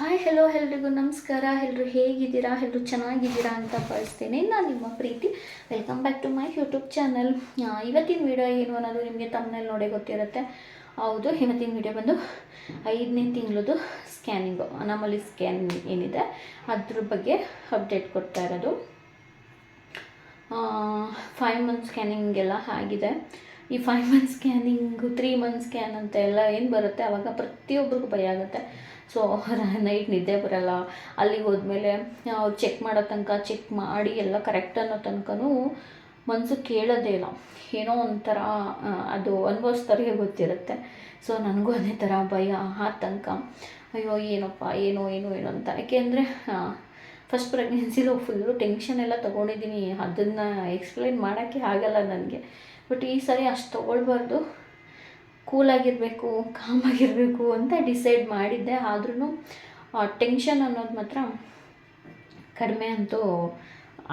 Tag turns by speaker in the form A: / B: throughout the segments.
A: Hi hello ಎಲ್ರಿಗೂ ನಮಸ್ಕಾರ. ಎಲ್ಲರೂ ಹೇಗಿದ್ದೀರಾ? ಎಲ್ಲರೂ ಚೆನ್ನಾಗಿದ್ದೀರಾ ಅಂತ ಬಳಸ್ತೇನೆ ನಾನು ನಿಮ್ಮ ಪ್ರೀತಿ. Welcome back to my YouTube channel ಇವತ್ತಿನ ವಿಡಿಯೋ ಏನು ಅನ್ನೋದು ನಿಮಗೆ ತಮ್ಮನೇಲಿ ನೋಡೇ ಗೊತ್ತಿರುತ್ತೆ. ಹೌದು, ಇವತ್ತಿನ ವಿಡಿಯೋ ಬಂದು ಐದನೇ ತಿಂಗಳದು ಸ್ಕ್ಯಾನಿಂಗು ಅನಾಮಲಿ ಸ್ಕ್ಯಾನ್ ಏನಿದೆ. ಅದ್ರ ಬಗ್ಗೆ ಅಪ್ಡೇಟ್ ಕೊಡ್ತಾ ಇರೋದು. ಫೈವ್ ಮಂತ್ ಸ್ಕ್ಯಾನಿಂಗ್ ಎಲ್ಲ ಆಗಿದೆ. ಈ five month scanning three month scan ಅಂತ ಎಲ್ಲ ಏನು ಬರುತ್ತೆ? ಆವಾಗ ಪ್ರತಿಯೊಬ್ಬರಿಗೂ ಭಯ ಆಗುತ್ತೆ. ಸೊ ನೈಟ್ ನಿದ್ದೆ ಬರಲ್ಲ. ಅಲ್ಲಿಗೆ ಹೋದ್ಮೇಲೆ ಅವ್ರು ಚೆಕ್ ಮಾಡೋ ತನಕ ಚೆಕ್ ಮಾಡಿ ಎಲ್ಲ ಕರೆಕ್ಟ್ ಅನ್ನೋ ತನಕನೂ ಮನಸ್ಸು ಕೇಳೋದೇ ಇಲ್ಲ. ಏನೋ ಒಂಥರ ಅದು ಅನುಭವಿಸ್ತಾರೆ ಗೊತ್ತಿರುತ್ತೆ. ಸೊ ನನಗೂ ಅದೇ ಥರ ಭಯ ಆತಂಕ ಅಯ್ಯೋ, ಏನಪ್ಪ, ಏನೋ ಏನೋ ಏನೋ ಅಂತ. ಯಾಕೆಂದರೆ ಫಸ್ಟ್ ಪ್ರೆಗ್ನೆನ್ಸಿಲೂ ಫುಲ್ಲು ಟೆನ್ಷನ್ ಎಲ್ಲ ತೊಗೊಂಡಿದ್ದೀನಿ. ಅದನ್ನು ಎಕ್ಸ್ಪ್ಲೈನ್ ಮಾಡೋಕ್ಕೆ ಆಗಲ್ಲ ನನಗೆ. ಬಟ್ ಈ ಸರಿ ಅಷ್ಟು ತೊಗೊಳ್ಬಾರ್ದು. ಕೂಲಾಗಿರಬೇಕು ಕಾಮಾಗಿರಬೇಕು ಅಂತ ಡಿಸೈಡ್ ಮಾಡಿದ್ದೆ. ಆದ್ರೂ ಟೆನ್ಷನ್ ಅನ್ನೋದು ಮಾತ್ರ ಕಡಿಮೆ ಅಂತೂ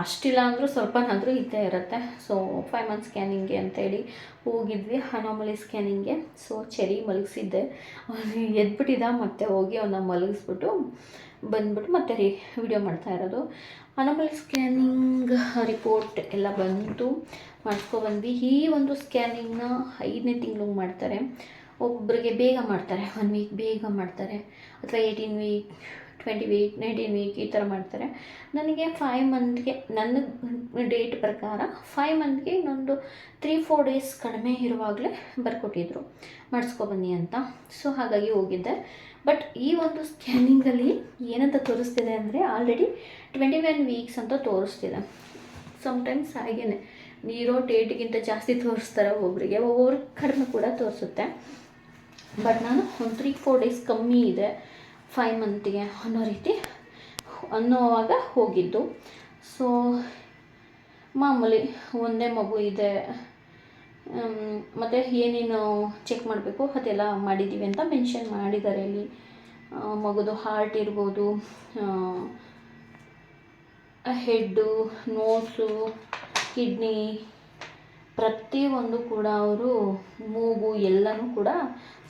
A: ಅಷ್ಟಿಲ್ಲ ಅಂದರೂ ಸ್ವಲ್ಪನಾದರೂ ಇದ್ದೇ ಇರುತ್ತೆ. ಸೊ ಫೈವ್ ಮಂತ್ ಸ್ಕ್ಯಾನಿಂಗ್ಗೆ ಅಂತೇಳಿ ಹೋಗಿದ್ವಿ ಅನಾಮಲಿ ಸ್ಕ್ಯಾನಿಂಗ್ಗೆ ಸೊ ಚರಿ ಮಲಗಿಸಿದ್ದೆ. ಎದ್ಬಿಟ್ಟಿದ್ದ ಮತ್ತೆ ಹೋಗಿ ಅವನ್ನ ಮಲಗಿಸ್ಬಿಟ್ಟು ಬಂದ್ಬಿಟ್ಟು ಮತ್ತೆ ರೀ ವಿಡಿಯೋ ಮಾಡ್ತಾ ಇರೋದು. ಅನಮಲ್ ಸ್ಕ್ಯಾನಿಂಗ್ ರಿಪೋರ್ಟ್ ಎಲ್ಲ ಬಂತು ಮಾಡಿಸ್ಕೊಬಂದ್ವಿ ಈ ಒಂದು ಸ್ಕ್ಯಾನಿಂಗ್ನ ಐದನೇ ತಿಂಗಳು ಮಾಡ್ತಾರೆ. ಒಬ್ಬರಿಗೆ ಬೇಗ ಮಾಡ್ತಾರೆ. ಒನ್ ವೀಕ್ ಬೇಗ ಮಾಡ್ತಾರೆ. ಅಥವಾ eighteen week twenty week nineteen week ಈ ಥರ ಮಾಡ್ತಾರೆ. ನನಗೆ ಫೈವ್ ಮಂತ್ಗೆ ನನ್ನ ಡೇಟ್ ಪ್ರಕಾರ ಫೈವ್ ಮಂತ್ಗೆ ಇನ್ನೊಂದು ತ್ರೀ ಫೋರ್ ಡೇಸ್ ಕಡಿಮೆ ಇರುವಾಗಲೇ ಬರ್ಕೊಟ್ಟಿದ್ರು. ಮಾಡಿಸ್ಕೊಬನ್ನಿ ಅಂತ. ಸೊ ಹಾಗಾಗಿ ಹೋಗಿದ್ದೆ. ಬಟ್ ಈ ಒಂದು ಸ್ಕ್ಯಾನಿಂಗಲ್ಲಿ ಏನಂತ ತೋರಿಸ್ತಿದೆ ಅಂದರೆ ಆಲ್ರೆಡಿ ಟ್ವೆಂಟಿ ಒನ್ ವೀಕ್ಸ್ ಅಂತ ತೋರಿಸ್ತಿದೆ. ಸಮ್ಟೈಮ್ಸ್ ಹಾಗೇನೆ. ನೀರೋ ಡೇಟ್ಗಿಂತ ಜಾಸ್ತಿ ತೋರಿಸ್ತಾರೆ ಒಬ್ಬರಿಗೆ ಒಬ್ಬೊಬ್ರಿಗೆ ಕಡಿಮೆ ಕೂಡ ತೋರಿಸುತ್ತೆ. ಬಟ್ ನಾನು ಒಂದು ತ್ರೀ ಫೋರ್ ಡೇಸ್ ಕಮ್ಮಿ ಇದೆ. ಫೈವ್ ಮಂತಿಗೆ ಅನ್ನೋ ರೀತಿ ಅನ್ನೋವಾಗ ಹೋಗಿದ್ದು. ಸೊ ಮಾಮೂಲಿ ಒಂದೇ ಮಗು ಇದೆ. ಮತ್ತು ಏನೇನು ಚೆಕ್ ಮಾಡಬೇಕು, ಅದೆಲ್ಲ ಮಾಡಿದ್ದೀವಿ ಅಂತ ಮೆನ್ಷನ್ ಮಾಡಿದ್ದಾರೆ ಇಲ್ಲಿ ಮಗುದು ಹಾರ್ಟ್ ಇರ್ಬೋದು ಹೆಡ್ಡು ನೋಸು ಕಿಡ್ನಿ ಪ್ರತಿಯೊಂದು ಕೂಡ ಅವರು ಮೂಗು ಎಲ್ಲನೂ ಕೂಡ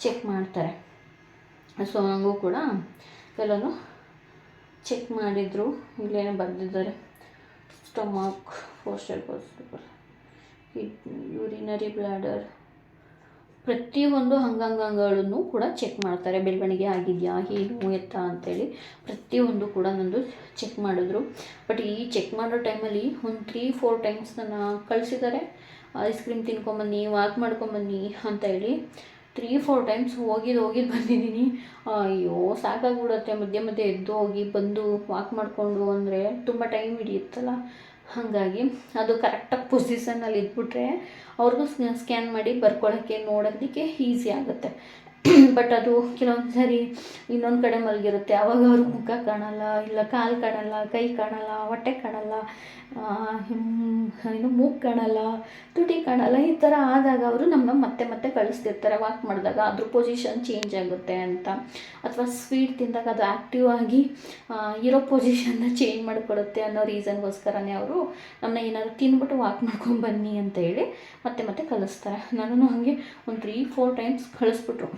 A: ಚೆಕ್ ಮಾಡ್ತಾರೆ. ಸೊ ಹಂಗೂ ಕೂಡ ಎಲ್ಲನೂ ಚೆಕ್ ಮಾಡಿದರು. ಇಲ್ಲೇನೋ ಬರೆದಿದ್ದಾರೆ. ಸ್ಟಮಕ್ ಫೋಸ್ಟರ್ ಪೋಸ್ಟಲ್ ಯೂರಿನರಿ ಬ್ಲ್ಯಾಡರ್ ಪ್ರತಿಯೊಂದು ಅಂಗಾಂಗಗಳನ್ನು ಕೂಡ ಚೆಕ್ ಮಾಡ್ತಾರೆ. ಬೆಳವಣಿಗೆ ಆಗಿದೆಯಾ, ಏನು, ಎತ್ತ ಅಂತೇಳಿ ಪ್ರತಿಯೊಂದು ಕೂಡ ನಂದು ಚೆಕ್ ಮಾಡಿದ್ರು. ಬಟ್ ಈ ಚೆಕ್ ಮಾಡೋ ಟೈಮಲ್ಲಿ ಒಂದು ತ್ರೀ ಫೋರ್ ಟೈಮ್ಸ್ ನನ್ನ ಕಳಿಸಿದ್ದಾರೆ. ಐಸ್ ಕ್ರೀಮ್ ತಿನ್ಕೊಂಬನ್ನಿ ವಾಕ್ ಮಾಡ್ಕೊಂಬನ್ನಿ ಅಂತ ಹೇಳಿ ತ್ರೀ ಫೋರ್ ಟೈಮ್ಸ್ ಹೋಗಿದ್ದು ಹೋಗಿದ್ದು ಬಂದಿದ್ದೀನಿ. ಅಯ್ಯೋ, ಸಾಕಾಗ್ಬಿಡುತ್ತೆ. ಮಧ್ಯೆ ಮಧ್ಯೆ ಎದ್ದು ಹೋಗಿ ಬಂದು ವಾಕ್ ಮಾಡಿಕೊಂಡು ಅಂದರೆ ತುಂಬ ಟೈಮ್ ಹಿಡಿಯುತ್ತಲ್ಲ. ಹಾಗಾಗಿ ಅದು ಕರೆಕ್ಟಾಗಿ ಪೊಸಿಷನಲ್ಲಿ ಇದ್ಬಿಟ್ರೆ ಅವ್ರಿಗೂ ಸ್ಕ್ಯಾನ್ ಮಾಡಿ ಬರ್ಕೊಳ್ಳೋಕ್ಕೆ ನೋಡೋದಕ್ಕೆ ಈಸಿ ಆಗುತ್ತೆ. ಬಟ್ ಅದು ಕೆಲವೊಂದು ಸರಿ ಇನ್ನೊಂದು ಕಡೆ ಮಲಗಿರುತ್ತೆ. ಅವಾಗ ಅವ್ರಿಗೆ ಮುಖ ಕಾಣಲ್ಲ, ಇಲ್ಲ ಕಾಲು ಕಾಣಲ್ಲ, ಕೈ ಕಾಣಲ್ಲ, ಹೊಟ್ಟೆ ಕಾಣಲ್ಲ. ಏನು ಮೂಗು ಕಾಣಲ್ಲ, ತುಟಿ ಕಾಣಲ್ಲ, ಈ ಥರ ಆದಾಗ ಅವರು ನಮ್ಮನ್ನ ಮತ್ತೆ ಮತ್ತೆ ಕಳಿಸ್ತಿರ್ತಾರೆ ವಾಕ್ ಮಾಡಿದಾಗ ಅದ್ರ ಪೊಸಿಷನ್ ಚೇಂಜ್ ಆಗುತ್ತೆ ಅಂತ. ಅಥವಾ ಸ್ವೀಟ್ ತಿಂದಾಗ ಅದು ಆ್ಯಕ್ಟಿವ್ ಆಗಿ ಇರೋ ಪೊಸಿಷನ್ನ ಚೇಂಜ್ ಮಾಡಿಕೊಡುತ್ತೆ ಅನ್ನೋ ರೀಸನ್ಗೋಸ್ಕರನೇ ಅವರು ನಮ್ಮನ್ನ ಏನಾದರೂ ತಿಂದ್ಬಿಟ್ಟು ವಾಕ್ ಮಾಡ್ಕೊಂಡು ಬನ್ನಿ ಅಂತ ಹೇಳಿ ಮತ್ತೆ ಮತ್ತೆ ಕಳಿಸ್ತಾರೆ. ನಾನು ಹಾಗೆ ಒಂದು ತ್ರೀ ಫೋರ್ ಟೈಮ್ಸ್ ಕಳಿಸ್ಬಿಟ್ರು.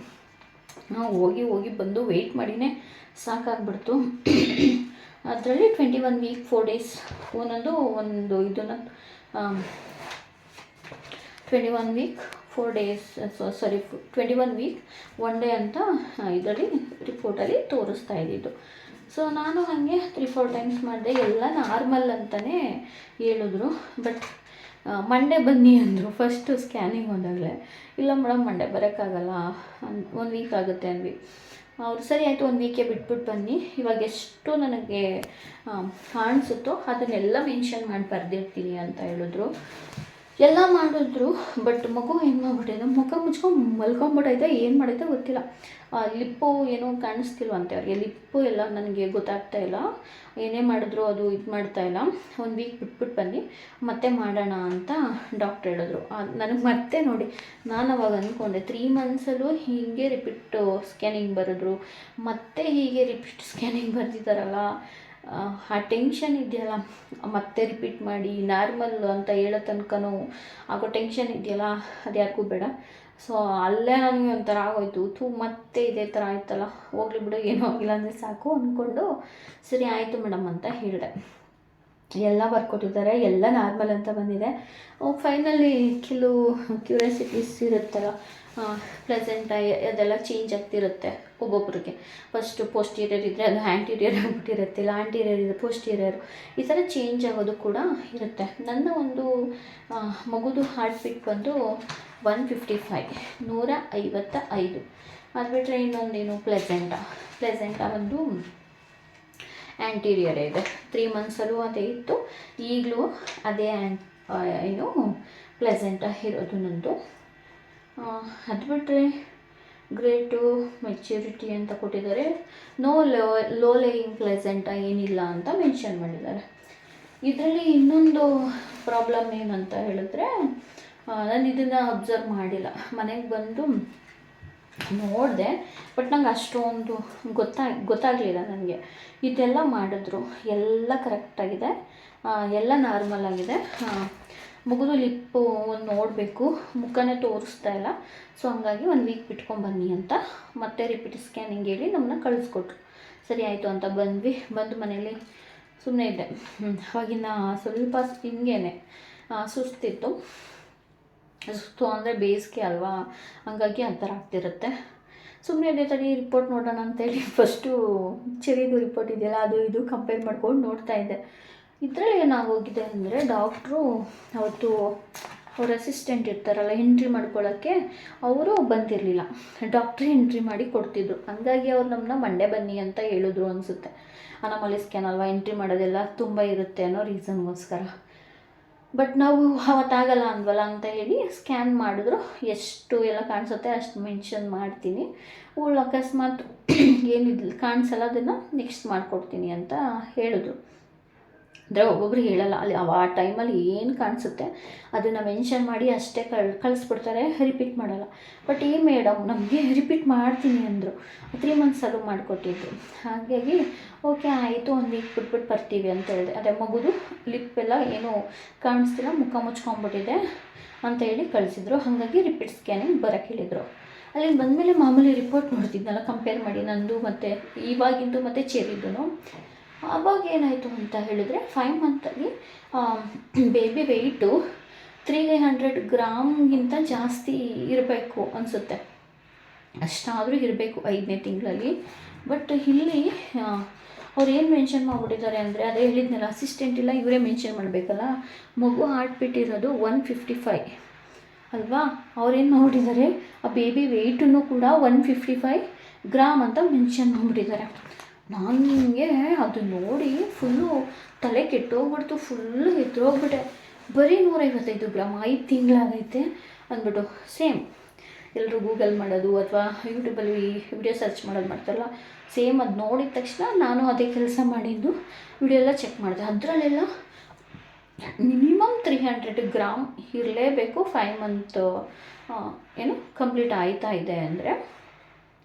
A: ನಾವು ಹೋಗಿ ಹೋಗಿ ಬಂದು ವೆಯ್ಟ್ ಮಾಡಿನೇ ಸಾಕಾಗ್ಬಿಡ್ತು. ಅದರಲ್ಲಿ twenty one week four days ಒಂದೊಂದು, ಒಂದು ಇದನ್ನು twenty one week four days sorry twenty one week one day ಅಂತ ಇದರಲ್ಲಿ ರಿಪೋರ್ಟಲ್ಲಿ ತೋರಿಸ್ತಾ ಇದ್ದಿದ್ದು. ಸೊ ನಾನು ಹಾಗೆ ತ್ರೀ ಫೋರ್ ಟೈಮ್ಸ್ ಮಾಡಿದೆ. ಎಲ್ಲ ನಾರ್ಮಲ್ ಅಂತಲೇ ಹೇಳಿದ್ರು. ಬಟ್ ಮಂಡೇ ಬನ್ನಿ ಅಂದರು. ಫಸ್ಟು ಸ್ಕ್ಯಾನಿಂಗ್ ಹೋದಾಗಲೇ. ಇಲ್ಲ ಮೇಡಮ್ ಮಂಡೇ ಬರೋಕ್ಕಾಗಲ್ಲ. ಒಂದು ವೀಕ್ ಆಗುತ್ತೆ ಅಂದ್ವಿ. ಅವ್ರು ಸರಿ ಆಯಿತು, ಒಂದು ವೀಕೆ ಬಿಟ್ಬಿಟ್ಟು ಬನ್ನಿ. ಇವಾಗ ಎಷ್ಟು ನನಗೆ ಕಾಣಿಸುತ್ತೋ ಅದನ್ನೆಲ್ಲ ಮೆನ್ಷನ್ ಮಾಡಿ ಬರೆದಿರ್ತೀನಿ ಅಂತ ಹೇಳಿದ್ರು. ಎಲ್ಲ ಮಾಡಿದ್ರು ಬಟ್ ಮಗು ಹೆಂಗೆ ಮಾಡ್ಬಿಟ್ಟಿದೆ ಮುಖ ಮುಚ್ಕೊಂಡು ಮಲ್ಕೊಂಬಿಟ್ಟೈತೆ, ಏನು ಮಾಡೈತೆ ಗೊತ್ತಿಲ್ಲ. ಲಿಪ್ಪು ಏನೋ ಕಾಣಿಸ್ತಿಲ್ವಂತೆ ಅವ್ರಿಗೆ. ಲಿಪ್ಪು ಎಲ್ಲ ನನಗೆ ಗೊತ್ತಾಗ್ತಾ ಇಲ್ಲ. ಏನೇ ಮಾಡಿದ್ರು ಅದು ಇದು ಮಾಡ್ತಾ ಇಲ್ಲ. ಒಂದು ವೀಕ್ ಬಿಟ್ಬಿಟ್ಟು ಬನ್ನಿ, ಮತ್ತೆ ಮಾಡೋಣ ಅಂತ ಡಾಕ್ಟ್ರ್ ಹೇಳಿದ್ರು. ನನಗೆ ಮತ್ತೆ ನೋಡಿ, ನಾನು ಅವಾಗ ಅಂದ್ಕೊಂಡೆ ತ್ರೀ ಮಂತ್ಸಲ್ಲೂ ಹೀಗೆ ರಿಪೀಟ್ ಸ್ಕ್ಯಾನಿಂಗ್ ಬರೆದ್ರು, ಮತ್ತೆ ಹೀಗೆ ರಿಪೀಟ್ ಸ್ಕ್ಯಾನಿಂಗ್ ಬರೆದಿದ್ದಾರಲ್ಲ. ಆ ಟೆನ್ಷನ್ ಇದೆಯಲ್ಲ, ಮತ್ತೆ ರಿಪೀಟ್ ಮಾಡಿ ನಾರ್ಮಲ್ ಅಂತ ಹೇಳೋ ತನಕನೂ ಆಗೋ ಟೆನ್ಷನ್ ಇದೆಯಲ್ಲ, ಅದು ಯಾರಿಗೂ ಬೇಡ. ಸೊ ಅಲ್ಲೇ ನನಗೆ ಒಂಥರ ಆಗೋಯ್ತು. ಥೂ, ಮತ್ತೆ ಇದೇ ಥರ ಆಯ್ತಲ್ಲ. ಹೋಗ್ಲಿ ಬಿಡು, ಏನೂ ಆಗಿಲ್ಲ ಅಂದರೆ ಸಾಕು ಅಂದ್ಕೊಂಡು ಸರಿ ಆಯಿತು ಮೇಡಮ್ ಅಂತ ಹೇಳಿದೆ. ಎಲ್ಲ ಬರ್ಕೊಟ್ಟಿದ್ದಾರೆ ಎಲ್ಲ ನಾರ್ಮಲ್ ಅಂತ ಬಂದಿದೆ. ಫೈನಲಿ ಕೆಲವು ಕ್ಯೂರಿಯಾಸಿಟೀಸ್ ಇರುತ್ತಲ್ಲ ಪ್ರೆಸೆಂಟ್ ಅದೆಲ್ಲ ಚೇಂಜ್ ಆಗ್ತಿರುತ್ತೆ ಒಬ್ಬೊಬ್ರಿಗೆ. ಫಸ್ಟು ಪೋಸ್ಟೀರಿಯರ್ ಇದ್ದರೆ ಅದು ಆ್ಯಂಟೀರಿಯರ್ ಆಗಿಬಿಟ್ಟಿರುತ್ತೆ, ಇಲ್ಲ ಆ್ಯಂಟೀರಿಯರ್ ಇದೆ ಪೋಸ್ಟೀರಿಯರ್ ಈ ಥರ ಚೇಂಜ್ ಆಗೋದು ಕೂಡ ಇರುತ್ತೆ. ನನ್ನ ಒಂದು ಮಗುದು ಹಾರ್ಟ್ ಬೀಟ್ ಬಂದು ಒನ್ ಫಿಫ್ಟಿ ಫೈ ನೂರ ಐವತ್ತ ಐದು ಅದು ಬಿಟ್ಟರೆ ಇನ್ನೊಂದೇನು ಪ್ಲೆಸೆಂಟ ಪ್ಲೆಸೆಂಟ ಒಂದು ಆ್ಯಂಟೀರಿಯರ್ ಇದೆ. ತ್ರೀ ಮಂತ್ಸಲ್ಲೂ ಅದೇ ಇತ್ತು. ಈಗಲೂ ಅದೇ ಏನು ಪ್ಲೆಸೆಂಟ ಇರೋದು ನಂದು. ಅದು ಬಿಟ್ಟರೆ ಗ್ರೇಟು ಮೆಚ್ಯೂರಿಟಿ ಅಂತ ಕೊಟ್ಟಿದ್ದಾರೆ. No low low lying placenta ಏನಿಲ್ಲ ಅಂತ ಮೆನ್ಷನ್ ಮಾಡಿದ್ದಾರೆ. ಇದರಲ್ಲಿ ಇನ್ನೊಂದು ಪ್ರಾಬ್ಲಮ್ ಏನಂತ ಹೇಳಿದ್ರೆ ನಾನು ಇದನ್ನು ಅಬ್ಸರ್ವ್ ಮಾಡಿಲ್ಲ. ಮನೆಗೆ ಬಂದು ನೋಡಿದೆ, ಬಟ್ ನಂಗೆ ಅಷ್ಟೊಂದು ಗೊತ್ತಾ, ಗೊತ್ತಾಗಲಿಲ್ಲ ನನಗೆ. ಇದೆಲ್ಲ ಮಾಡಿದ್ರು, ಎಲ್ಲ ಕರೆಕ್ಟಾಗಿದೆ ಎಲ್ಲ ನಾರ್ಮಲ್ ಆಗಿದೆ. ಮುಗಿದು ಲಿಪ್ಪು ಒಂದು ನೋಡಬೇಕು, ಮುಖನೇ ತೋರಿಸ್ತಾ ಇಲ್ಲ. ಸೊ ಹಂಗಾಗಿ ಒಂದು ವೀಕ್ ಬಿಟ್ಕೊಂಡು ಬನ್ನಿ ಅಂತ, ಮತ್ತೆ ರಿಪೀಟ್ ಸ್ಕ್ಯಾನಿಂಗ್ ಹೇಳಿ ನಮ್ಮನ್ನ ಕಳಿಸ್ಕೊಟ್ರು. ಸರಿ ಆಯಿತು ಅಂತ ಬಂದ್ವಿ, ಬಂದು ಮನೇಲಿ ಸುಮ್ಮನೆ ಇದ್ದೆ. ಅವಾಗಿನ ಸ್ವಲ್ಪ ಹಿಂಗೇನೆ ಸುಸ್ತಿತ್ತು. ಸುಸ್ತು ಅಂದರೆ ಬೇಸಿಗೆ ಅಲ್ವಾ? ಹಂಗಾಗಿ ಆ ಥರ ಆಗ್ತಿರುತ್ತೆ. ಸುಮ್ಮನೆ ಅದೇ ತಡಿ ರಿಪೋರ್ಟ್ ನೋಡೋಣ ಅಂತೇಳಿ ಫಸ್ಟು ಚೆರಿದು ರಿಪೋರ್ಟ್ ಇದೆಯಲ್ಲ, ಅದು ಇದು ಕಂಪೇರ್ ಮಾಡ್ಕೊಂಡು ನೋಡ್ತಾ ಇದ್ದೆ. ಇದರಲ್ಲಿ ಏನಾಗೋಗಿದೆ ಅಂದರೆ ಡಾಕ್ಟ್ರು ಅವತ್ತು ಅವ್ರ ಅಸಿಸ್ಟೆಂಟ್ ಇರ್ತಾರಲ್ಲ ಎಂಟ್ರಿ ಮಾಡ್ಕೊಳ್ಳೋಕ್ಕೆ ಅವರು ಬಂದಿರಲಿಲ್ಲ. ಡಾಕ್ಟ್ರೇ ಎಂಟ್ರಿ ಮಾಡಿ ಕೊಡ್ತಿದ್ರು. ಹಂಗಾಗಿ ಅವ್ರು ನಮ್ಮನ್ನ ಮಂಡೆ ಬನ್ನಿ ಅಂತ ಹೇಳಿದ್ರು ಅನಿಸುತ್ತೆ. ಅನಮಲಿ ಸ್ಕ್ಯಾನ್ ಅಲ್ವಾ? ಎಂಟ್ರಿ ಮಾಡೋದೆಲ್ಲ ತುಂಬ ಇರುತ್ತೆ ಅನ್ನೋ ರೀಸನ್ಗೋಸ್ಕರ ಬಟ್ ನಾವು ಅವತ್ತಾಗಲ್ಲ ಅಂದ್ವಲ್ಲ ಅಂತ ಹೇಳಿ ಸ್ಕ್ಯಾನ್ ಮಾಡಿದ್ರು. ಎಷ್ಟು ಎಲ್ಲ ಕಾಣಿಸುತ್ತೆ ಅಷ್ಟು ಮೆನ್ಷನ್ ಮಾಡ್ತೀನಿ. ಉಳ್ಳ ಅಕಸ್ಮಾತ್ ಏನಿದ್ಲು ಕಾಣಿಸಲ್ಲ, ಅದನ್ನು ನೆಕ್ಸ್ಟ್ ಮಾಡಿಕೊಡ್ತೀನಿ ಅಂತ ಹೇಳಿದ್ರು. ಅಂದರೆ ಒಬ್ಬೊಬ್ರು ಹೇಳಲ್ಲ. ಅಲ್ಲಿ ಆ ಟೈಮಲ್ಲಿ ಏನು ಕಾಣಿಸುತ್ತೆ ಅದನ್ನು ಮೆನ್ಷನ್ ಮಾಡಿ ಅಷ್ಟೇ ಕಳ್, ಕಳಿಸ್ಬಿಡ್ತಾರೆ ರಿಪೀಟ್ ಮಾಡಲ್ಲ. ಬಟ್ ಈ ಮೇಡಮ್ ನಮಗೆ ರಿಪೀಟ್ ಮಾಡ್ತೀನಿ ಅಂದರು. ತ್ರೀ ಮಂತ್ಸಲ್ಲೂ ಮಾಡಿಕೊಟ್ಟಿದ್ದು. ಹಾಗಾಗಿ ಓಕೆ ಆಯಿತು, ಒಂದು ವೀಕ್ ಬಿಟ್ಬಿಟ್ಟು ಬರ್ತೀವಿ ಅಂತ ಹೇಳಿದೆ. ಅದೇ ಮಗುದು ಲಿಪ್ ಎಲ್ಲ ಏನು ಕಾಣಿಸ್ತಿಲ್ಲ, ಮುಖ ಮುಚ್ಕೊಂಡ್ಬಿಟ್ಟಿದೆ ಅಂತ ಹೇಳಿ ಕಳಿಸಿದ್ರು. ಹಾಗಾಗಿ ರಿಪೀಟ್ ಸ್ಕ್ಯಾನಿಂಗ್ ಬರೋಕ್ಕೆ ಹೇಳಿದರು. ಅಲ್ಲಿಗೆ ಬಂದಮೇಲೆ ಮಾಮೂಲಿ ರಿಪೋರ್ಟ್ ನೋಡ್ತಿದ್ನಲ್ಲ ಕಂಪೇರ್ ಮಾಡಿ ನಂದು ಮತ್ತು ಇವಾಗಿಂದು ಮತ್ತು ಚೆರಿದ್ದು ಆವಾಗ ಏನಾಯಿತು ಅಂತ ಹೇಳಿದರೆ ಫೈವ್ ಮಂತಲ್ಲಿ ಬೇಬಿ ವೆಯ್ಟು ತ್ರೀ ಹಂಡ್ರೆಡ್ ಗ್ರಾಮ್ಗಿಂತ ಜಾಸ್ತಿ ಇರಬೇಕು ಅನಿಸುತ್ತೆ. ಅಷ್ಟಾದರೂ ಇರಬೇಕು ಐದನೇ ತಿಂಗಳಲ್ಲಿ. ಬಟ್ ಇಲ್ಲಿ ಅವ್ರು ಏನು ಮೆನ್ಷನ್ ಮಾಡಿಬಿಟ್ಟಿದ್ದಾರೆ ಅಂದರೆ ಅದೇ ಹೇಳಿದ್ನಲ್ಲ ಅಸಿಸ್ಟೆಂಟ್ ಇಲ್ಲ ಇವರೇ ಮೆನ್ಷನ್ ಮಾಡಬೇಕಲ್ಲ? ಮಗು ಹಾರ್ಟ್ ಬಿಟ್ಟಿರೋದು ಒನ್ ಫಿಫ್ಟಿ ಫೈ ಅಲ್ವಾ? ಅವ್ರೇನು ಮಾಡಿದ್ದಾರೆ ಆ ಬೇಬಿ ವೆಯ್ಟನ್ನು ಕೂಡ ಒನ್ ಫಿಫ್ಟಿ ಫೈ ಗ್ರಾಮ್ ಅಂತ ಮೆನ್ಷನ್ ಮಾಡಿಬಿಟ್ಟಿದ್ದಾರೆ. ನನಗೆ ಅದು ನೋಡಿ ಫುಲ್ಲು ತಲೆ ಕೆಟ್ಟೋಗ್ಬಿಡ್ತು ಫುಲ್ಲು ಎದುರೋಗ್ಬಿಟ್ಟೆ ಬರೀ ನೂರೈವತ್ತೈದು ಗ್ರಾಮ್ ಐದು ತಿಂಗಳಾಗೈತೆ ಅಂದ್ಬಿಟ್ಟು ಸೇಮ್ ಎಲ್ಲರೂ ಗೂಗಲ್ ಮಾಡೋದು ಅಥವಾ ಯೂಟ್ಯೂಬಲ್ಲಿ ವಿಡಿಯೋ ಸರ್ಚ್ ಮಾಡೋದು ಮಾಡ್ತಾರಲ್ಲ ಸೇಮ್ ಅದು ನೋಡಿದ ತಕ್ಷಣ ನಾನು ಅದೇ ಕೆಲಸ ಮಾಡಿದ್ದು ವಿಡಿಯೋ ಎಲ್ಲ ಚೆಕ್ ಮಾಡಿದೆ. ಅದರಲ್ಲೆಲ್ಲ ಮಿನಿಮಮ್ ತ್ರೀ ಹಂಡ್ರೆಡ್ ಗ್ರಾಮ್ ಇರಲೇಬೇಕು ಫೈವ್ ಮಂತ್ ಏನು ಕಂಪ್ಲೀಟ್ ಆಯ್ತಾ ಇದೆ ಅಂದರೆ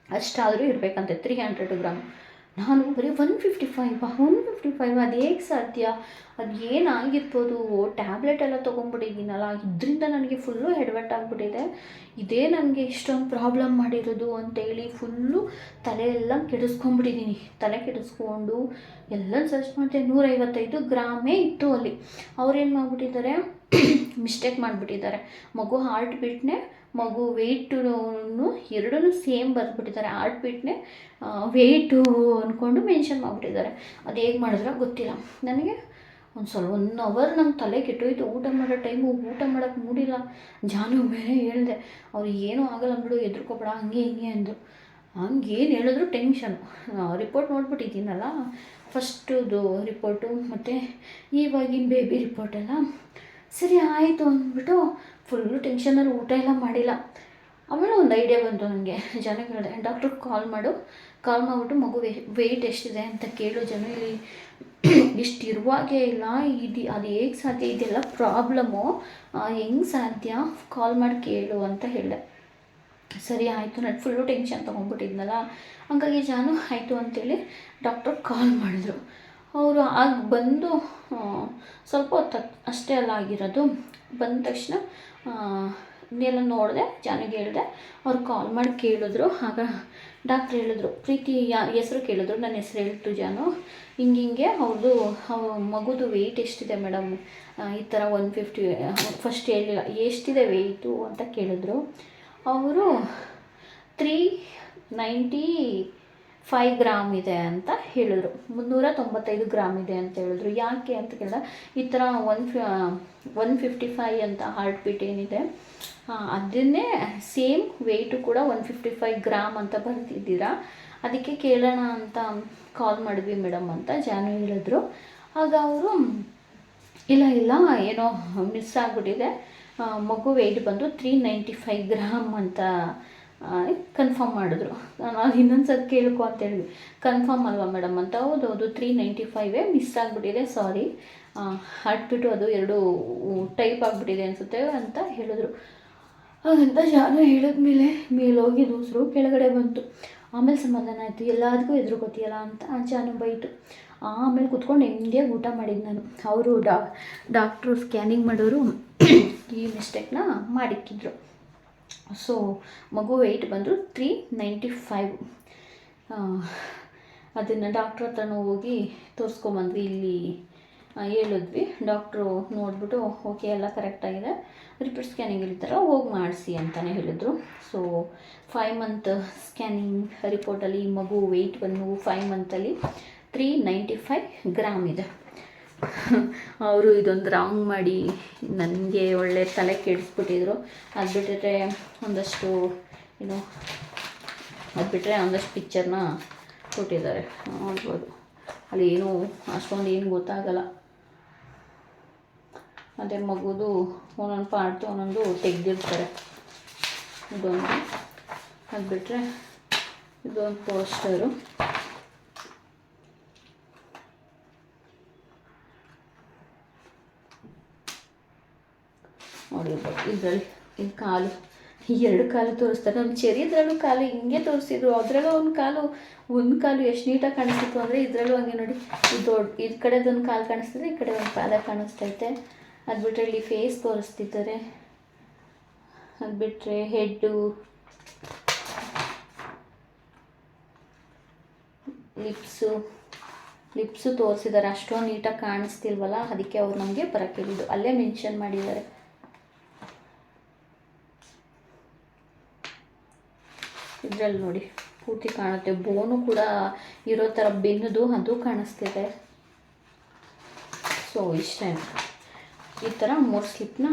A: ಅಷ್ಟಾದರೂ ಇರಬೇಕಂತೆ. ತ್ರೀ ಹಂಡ್ರೆಡ್ ಗ್ರಾಮ್ ನಾನು ಬರೀ one fifty five one fifty five ಅದು ಹೇಗೆ ಸಾಧ್ಯ? ಅದು ಏನಾಗಿರ್ಬೋದು ಟ್ಯಾಬ್ಲೆಟ್ ಎಲ್ಲ ತೊಗೊಂಡ್ಬಿಟ್ಟಿದ್ದೀನಲ್ಲ, ಇದರಿಂದ ನನಗೆ ಫುಲ್ಲು ಹೆಡ್ವೆಟ್ ಆಗಿಬಿಟ್ಟಿದೆ. ಇದೇ ನನಗೆ ಇಷ್ಟೊಂದು ಪ್ರಾಬ್ಲಮ್ ಮಾಡಿರೋದು ಅಂತೇಳಿ ಫುಲ್ಲು ತಲೆ ಎಲ್ಲ ಕೆಡಿಸ್ಕೊಂಬಿಟ್ಟಿದ್ದೀನಿ ತಲೆ ಕೆಡಿಸ್ಕೊಂಡು ಎಲ್ಲ ಸರ್ಚ್ ಮಾಡಿದೆ, ನೂರೈವತ್ತೈದು ಗ್ರಾಮೇ ಇತ್ತು ಅಲ್ಲಿ. ಅವ್ರೇನು ಮಾಡಿಬಿಟ್ಟಿದ್ದಾರೆ? ಮಿಸ್ಟೇಕ್ ಮಾಡಿಬಿಟ್ಟಿದ್ದಾರೆ. ಮಗು ಹಾರ್ಟ್ ಬೀಟ್ನೇ ಮಗು ವೆಯ್ಟು ಎರಡೂ ಸೇಮ್ ಬರೆದ್ಬಿಟ್ಟಿದ್ದಾರೆ. ಹಾರ್ಟ್ ಬೀಟ್ನೇ ವೆಯ್ಟು ಅಂದ್ಕೊಂಡು ಮೆನ್ಷನ್ ಮಾಡಿಬಿಟ್ಟಿದ್ದಾರೆ. ಅದು ಹೇಗೆ ಮಾಡಿದ್ರೆ ಗೊತ್ತಿಲ್ಲ. ನನಗೆ ಒಂದು ಸ್ವಲ್ಪ ಒನ್ ಅವರ್ ನಮ್ಮ ತಲೆ ಕೆಟ್ಟೋಯ್ತು. ಊಟ ಮಾಡೋ ಟೈಮು ಊಟ ಮಾಡೋಕ್ಕೆ ಮೂಡಿಲ್ಲ. ಜಾನು ಬೇರೆ ಹೇಳಿದೆ, ಅವ್ರು ಏನೂ ಆಗಲ್ಲ ಬಿಡು ಎದ್ರುಕೋಬೇಡ ಹಂಗೆ ಹಿಂಗೆ ಅಂದರು. ಹಂಗೇನು ಹೇಳಿದ್ರು ಟೆನ್ಷನು ರಿಪೋರ್ಟ್ ನೋಡ್ಬಿಟ್ಟಿದ್ದೀನಲ್ಲ ಫಸ್ಟುದು ರಿಪೋರ್ಟು ಮತ್ತು ಇವಾಗಿನ ಬೇಬಿ ರಿಪೋರ್ಟೆಲ್ಲ ಸರಿ ಆಯಿತು ಅಂದ್ಬಿಟ್ಟು ಫುಲ್ಲು ಟೆನ್ಷನಲ್ಲಿ ಊಟ ಎಲ್ಲ ಮಾಡಿಲ್ಲ. ಆಮೇಲೆ ಒಂದು ಐಡಿಯಾ ಬಂತು ನನಗೆ ಜನ ಹೇಳಿದೆ ಡಾಕ್ಟ್ರಿಗೆ ಕಾಲ್ ಮಾಡು. ಕಾಲ್ ಮಾಡಿಬಿಟ್ಟು ಮಗು ವೆಯ್ಟ್ ಎಷ್ಟಿದೆ ಅಂತ ಕೇಳು ಜನ ಇಲ್ಲಿ ಇಷ್ಟು ಇರುವಾಗೇ ಇಲ್ಲ, ಇದು, ಅದು ಹೇಗೆ ಸಾಧ್ಯ? ಇದೆಲ್ಲ ಪ್ರಾಬ್ಲಮ್ಮು ಹೆಂಗೆ ಸಾಧ್ಯ? ಕಾಲ್ ಮಾಡಿ ಕೇಳು ಅಂತ ಹೇಳಿದೆ. ಸರಿ, ಆಯಿತು, ನಾನು ಫುಲ್ಲು ಟೆನ್ಷನ್ ತೊಗೊಂಡ್ಬಿಟ್ಟಿದ್ನಲ್ಲ. ಹಂಗಾಗಿ ಜಾನು, ಆಯಿತು ಅಂತೇಳಿ ಡಾಕ್ಟರ್ ಕಾಲ್ ಮಾಡಿದ್ರು. ಅವರು ಆಗ ಬಂದು ಸ್ವಲ್ಪ ಹೊತ್ತು ಅಷ್ಟೇ ಅಲ್ಲ ಆಗಿರೋದು. ಬಂದ ತಕ್ಷಣ ಎಲ್ಲ ನೋಡಿದೆ, ಜಾನಿಗೆ ಹೇಳಿದೆ. ಅವ್ರು ಕಾಲ್ ಮಾಡಿ ಕೇಳಿದ್ರು. ಆಗ ಡಾಕ್ಟ್ರ್ ಹೇಳಿದ್ರು, ಪ್ರೀತಿ ಯಾ, ಹೆಸ್ರು ಕೇಳಿದ್ರು. ನನ್ನ ಹೆಸ್ರು ಹೇಳ್ತು ಜಾನು ಹಿಂಗೆ ಹಿಂಗೆ ಅವ್ರದ್ದು ಮಗುದು ವೆಯ್ಟ್ ಎಷ್ಟಿದೆ ಮೇಡಮ್ ಈ ಥರ ಒನ್ ಫಿಫ್ಟಿ ಫಸ್ಟ್ ಹೇಳಿಲ್ಲ. ಎಷ್ಟಿದೆ ವೆಯ್ಟು ಅಂತ ಕೇಳಿದ್ರು. ಅವರು ತ್ರೀ ನೈಂಟಿ ಫೈವ್ ಗ್ರಾಮ್ ಇದೆ ಅಂತ ಹೇಳಿದ್ರು. ಮುನ್ನೂರ ತೊಂಬತ್ತೈದು ಗ್ರಾಮ್ ಇದೆ ಅಂತ ಹೇಳಿದ್ರು. ಯಾಕೆ ಅಂತ ಕೇಳಿದ ಈ ಥರ ಒನ್ ಫಿ ಫಿಫ್ಟಿ ಫೈ ಅಂತ ಹಾರ್ಟ್ ಬೀಟ್ ಏನಿದೆ ಅದನ್ನೇ ಸೇಮ್ ವೆಯ್ಟು ಕೂಡ ಒನ್ ಫಿಫ್ಟಿ ಫೈವ್ ಗ್ರಾಮ್ ಅಂತ ಬರ್ತಿದ್ದೀರಾ ಅದಕ್ಕೆ ಕೇಳೋಣ ಅಂತ ಕಾಲ್ ಮಾಡಿದ್ವಿ ಮೇಡಮ್ ಅಂತ, ಜಾನು ಹೇಳಿದ್ರು. ಆಗ ಅವರು, ಇಲ್ಲ ಇಲ್ಲ, ಏನೋ ಮಿಸ್ ಆಗಿಬಿಟ್ಟಿದೆ. ಮಗು ವೆಯ್ಟ್ ಬಂದು ತ್ರೀ ನೈಂಟಿ ಫೈವ್ ಗ್ರಾಮ್ ಅಂತ ಕನ್ಫರ್ಮ್ ಮಾಡಿದ್ರು. ನಾನು ಇನ್ನೊಂದು ಸಲ ಕೇಳ್ಕೊ ಅಂತ ಹೇಳಿದ್ವಿ. ಕನ್ಫರ್ಮ್ ಅಲ್ವಾ ಮೇಡಮ್ ಅಂತ? ಹೌದು ಹೌದು ತ್ರೀ ನೈಂಟಿ ಫೈವೇ ಮಿಸ್ ಆಗಿಬಿಟ್ಟಿದೆ ಸಾರಿ ಹಾಕ್ಬಿಟ್ಟು ಅದು ಎರಡು ಟೈಪ್ ಆಗಿಬಿಟ್ಟಿದೆ ಅನಿಸುತ್ತೆ ಅಂತ ಹೇಳಿದ್ರು. ಹಾಗಂತ ಜಾನು ಹೇಳಿದ್ಮೇಲೆ ಹೋಗಿ ದೂಸರು ಕೆಳಗಡೆ ಬಂತು. ಆಮೇಲೆ ಸಮಾಧಾನ ಆಯಿತು. ಎಲ್ಲದಕ್ಕೂ ಗೊತ್ತಿಲ್ಲ ಅಂತ ಜಾನು ಬೈತು. ಆಮೇಲೆ ಕುತ್ಕೊಂಡು ಹೆಂಗೆ ಊಟ ಮಾಡಿದ್ದು ನಾನು. ಅವರು ಡಾಕ್ಟ್ರು ಸ್ಕ್ಯಾನಿಂಗ್ ಮಾಡೋರು ಈ ಮಿಸ್ಟೇಕ್ನ ಮಾಡಿಕ್ಕಿದ್ರು. ಸೊ ಮಗು ವೆಯ್ಟ್ ಬಂದು ತ್ರೀ ನೈಂಟಿ ಫೈವ್ ಅದನ್ನು ಡಾಕ್ಟ್ರ್ ಹತ್ರನೂ ಹೋಗಿ ತೋರಿಸ್ಕೊಂಬಂದ್ವಿ, ಇಲ್ಲಿ ಹೇಳಿದ್ವಿ. ಡಾಕ್ಟ್ರು ನೋಡಿಬಿಟ್ಟು ಓಕೆ ಎಲ್ಲ ಕರೆಕ್ಟಾಗಿದೆ ರಿಪೀಟ್ ಸ್ಕ್ಯಾನಿಂಗ್ ಇರ್ತಾರ ಹೋಗಿ ಮಾಡಿಸಿ ಅಂತಲೇ ಹೇಳಿದ್ರು. ಸೊ ಫೈವ್ ಮಂತ್ ಸ್ಕ್ಯಾನಿಂಗ್ ರಿಪೋರ್ಟಲ್ಲಿ ಮಗು ವೆಯ್ಟ್ ಬಂದು ಫೈವ್ ಮಂತಲ್ಲಿ ತ್ರೀ ನೈಂಟಿ ಫೈವ್ ಗ್ರಾಮ್ ಇದೆ. ಅವರು ಇದೊಂದು ರಾಂಗ್ ಮಾಡಿ ನನಗೆ ಒಳ್ಳೆ ತಲೆ ಕೆಡಿಸ್ಬಿಟ್ಟಿದ್ರು. ಅದು ಬಿಟ್ಟರೆ ಒಂದಷ್ಟು, ಏನು, ಅದು ಬಿಟ್ಟರೆ ಒಂದಷ್ಟು ಪಿಕ್ಚರ್ನ ಕೊಟ್ಟಿದ್ದಾರೆ. ನೋಡ್ಬೋದು. ಅಲ್ಲಿ ಏನು, ಅಷ್ಟೊಂದು ಏನು ಗೊತ್ತಾಗಲ್ಲ. ಅದೇ ಮಗುದು ಒಂದೊಂದು ಪಾರ್ಟ್ ಒಂದೊಂದು ತೆಗೆದಿರ್ತಾರೆ. ಇದೊಂದು. ಅದು ಬಿಟ್ಟರೆ ಇದೊಂದು ಪೋಸ್ಟರು ನೋಡಿರ್ಬೋದು. ಇದರಲ್ಲಿ ಇದು ಕಾಲು? ಎರಡು ಕಾಲು ತೋರಿಸ್ತಾರೆ. ನಮ್ಮ ಚೆರಿದ್ರಲ್ಲೂ ಕಾಲು ಹಿಂಗೆ ತೋರಿಸಿದ್ರು. ಅದರಲ್ಲೂ ಒಂದು ಕಾಲು ಒಂದು ಕಾಲು ಎಷ್ಟು ನೀಟಾಗಿ ಕಾಣಿಸ್ತಿತ್ತು ಅಂದರೆ ಇದರಲ್ಲೂ ಹಂಗೆ ನೋಡಿ. ಇದು ದೊಡ್ಡ ಈ ಕಡೆದೊಂದು ಕಾಲು ಕಾಣಿಸ್ತಿದೆ, ಈ ಕಡೆ ಒಂದು ಪಾದ ಕಾಣಿಸ್ತೈತೆ. ಅದು ಬಿಟ್ಟರೆ ಇಲ್ಲಿ ಫೇಸ್ ತೋರಿಸ್ತಿದ್ದಾರೆ. ಅದು ಬಿಟ್ಟರೆ ಹೆಡ್ಡು ಲಿಪ್ಸು ಲಿಪ್ಸು ತೋರಿಸಿದ್ದಾರೆ. ಅಷ್ಟೊಂದು ನೀಟಾಗಿ ಕಾಣಿಸ್ತಿಲ್ವಲ್ಲ, ಅದಕ್ಕೆ ಅವ್ರು ನಮಗೆ ಬರೋಕ್ಕೆ ಅಲ್ಲೇ ಮೆನ್ಷನ್ ಮಾಡಿದ್ದಾರೆ. ಇದರಲ್ಲಿ ನೋಡಿ, ಪೂರ್ತಿ ಕಾಣುತ್ತೆ. ಬೋನು ಕೂಡ ಇರೋ ಥರ ಬೆನ್ನದು ಅದು ಕಾಣಿಸ್ತಿದೆ. ಸೊ ಇಷ್ಟೇ ಈ ಥರ ಮೂರು ಸ್ಲಿಪ್ನ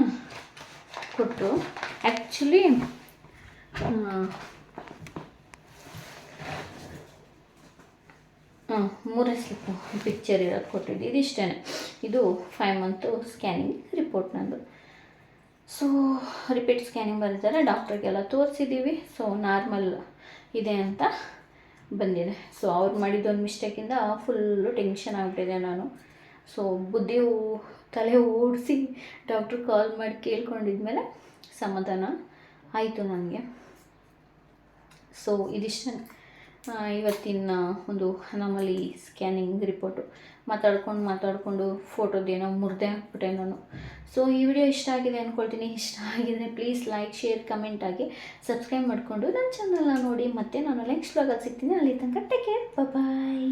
A: ಕೊಟ್ಟರು ಆ್ಯಕ್ಚುಲಿ ಹಾಂ ಮೂರೇ ಸ್ಲಿಪ್ಪು ಪಿಕ್ಚರ್ ಇರೋದು ಕೊಟ್ಟಿದ್ದು. ಇದಿಷ್ಟೇ ಇದು ಫೈವ್ ಮಂತು ಸ್ಕ್ಯಾನಿಂಗ್ ರಿಪೋರ್ಟ್ ನಂದು. ಸೊ ರಿಪೀಟ್ ಸ್ಕ್ಯಾನಿಂಗ್ ಬರೀತಾರೆ ಡಾಕ್ಟ್ರಿಗೆಲ್ಲ ತೋರಿಸಿದ್ದೀವಿ. ಸೊ ನಾರ್ಮಲ್ ಇದೆ ಅಂತ ಬಂದಿದೆ. ಸೊ ಅವ್ರು ಮಾಡಿದ್ದೊಂದು ಮಿಸ್ಟೇಕಿಂದ ಫುಲ್ಲು ಟೆನ್ಷನ್ ಆಗಿಬಿಟ್ಟಿದೆ ನಾನು. ಸೊ ಬುದ್ಧಿ ತಲೆ ಓಡಿಸಿ ಡಾಕ್ಟ್ರು ಕಾಲ್ ಮಾಡಿ ಕೇಳ್ಕೊಂಡಿದ್ಮೇಲೆ ಸಮಾಧಾನ ಆಯಿತು ನನಗೆ. ಸೊ ಇದಿಷ್ಟೇ. ಇವತ್ತಿನ ಒಂದು ಅನಾಮಲಿ ಸ್ಕ್ಯಾನಿಂಗ್ ರಿಪೋರ್ಟು. ಮಾತಾಡ್ಕೊಂಡು ಮಾತಾಡಿಕೊಂಡು ಫೋಟೋದೇನೋ ಮುರಿದೇ ಹಾಕ್ಬಿಟ್ಟೆ ನಾನು. ಸೊ ಈ ವಿಡಿಯೋ ಇಷ್ಟ ಆಗಿದೆ ಅಂದ್ಕೊಳ್ತೀನಿ ಇಷ್ಟ ಆಗಿದ್ರೆ ಪ್ಲೀಸ್ ಲೈಕ್ ಶೇರ್ ಕಮೆಂಟ್ ಆಗಿ ಸಬ್ಸ್ಕ್ರೈಬ್ ಮಾಡಿಕೊಂಡು ನನ್ನ ಚಾನಲ್ನ ನೋಡಿ. ಮತ್ತೆ ನಾನು ನೆಕ್ಸ್ಟ್ ಬ್ಲಾಗಲ್ಲಿ ಸಿಗ್ತೀನಿ. ಅಲ್ಲಿ ತನಕ ಟೇಕ್ ಕೇರ್ ಬಾಯ್